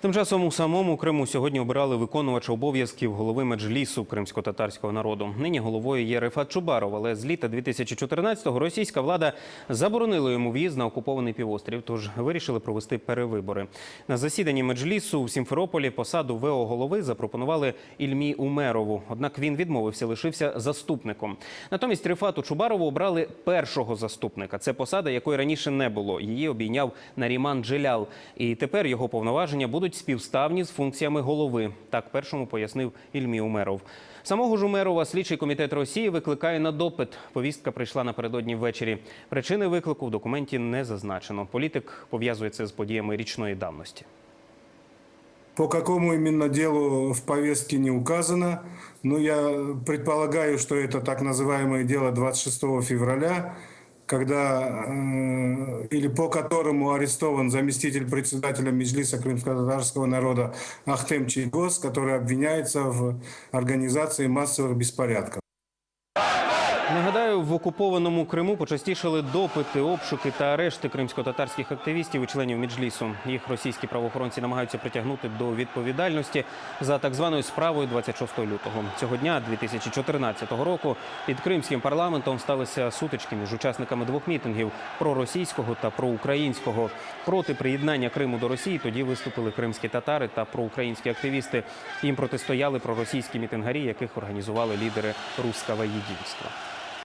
Тим часом у самому Криму сьогодні обирали виконувача обов'язків голови меджлісу кримсько-татарського народу. Нині головою є Рефат Чубаров, але з літа 2014-го російська влада заборонила йому в'їзд на окупований півострів, тож вирішили провести перевибори. На засіданні меджлісу у Сімферополі посаду ВО голови запропонували Ільмі Умерову. Однак він відмовився, лишився заступником. Натомість Рефату Чубарову обрали першого заступника. Це посада, якої раніше не було. Її обійняв Наріман Джелял. І тепер його повноваження будуть співставні з функціями голови. Так першому пояснив Ільмі Умеров. Самого ж Умерова слідчий комітет Росії викликає на допит. Повістка прийшла напередодні ввечері. Причини виклику в документі не зазначено. Політик пов'язує це з подіями річної давності. По какому именно делу в повестке не указано, но я предполагаю, что это так называемое дело 26 февраля, когда э, или по которому арестован заместитель председателя Меджлиса крымско-татарского народа Ахтем Чайгос, который обвиняется в организации массовых беспорядков. Нагадаю, в окупованому Криму почастішали допити, обшуки та арешти кримсько-татарських активістів і членів Меджлісу. Їх російські правоохоронці намагаються притягнути до відповідальності за так званою справою 26 лютого. Цього дня, 2014 року, під кримським парламентом сталися сутички між учасниками двох мітингів проросійського та проукраїнського. Проти приєднання Криму до Росії тоді виступили кримські татари та проукраїнські активісти. Їм протистояли проросійські мітингарі, яких організували лідери руского єдинства.